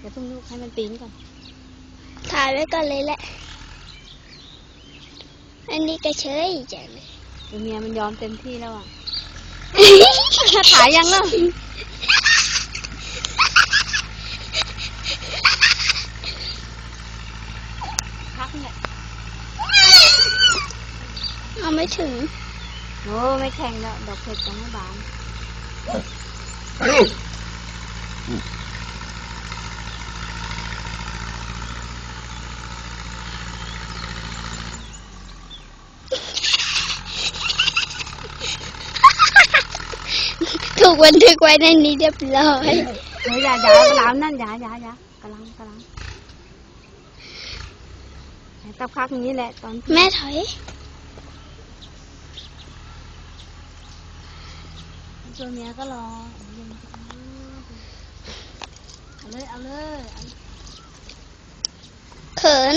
เดี๋ยวเพิ่งลูกให้มันปีนก่อนถ่ายไว้ก่อนเลยแหละ อันนี้ก็เฉยจังเลยเดี๋ยวเมียมันยอมเต็มที่แล้วอะถ่ายยังเล่ะพักเนี่ยเอาไม่ถึง โอ้ไม่แข็งแล้ว ดอกเผ็ดยังไม่บานถู กบันทึกไว้ในนี้เรียบร้อยเฮ้ยอย่าอย่ากระลามนั่นอย่าอย่าอย่ากระลังกระลังตับพักอย่างนี้แหละตอนแม่ถอยตัวเมียก็รอเอาเลยเอาเลยเอาเขิน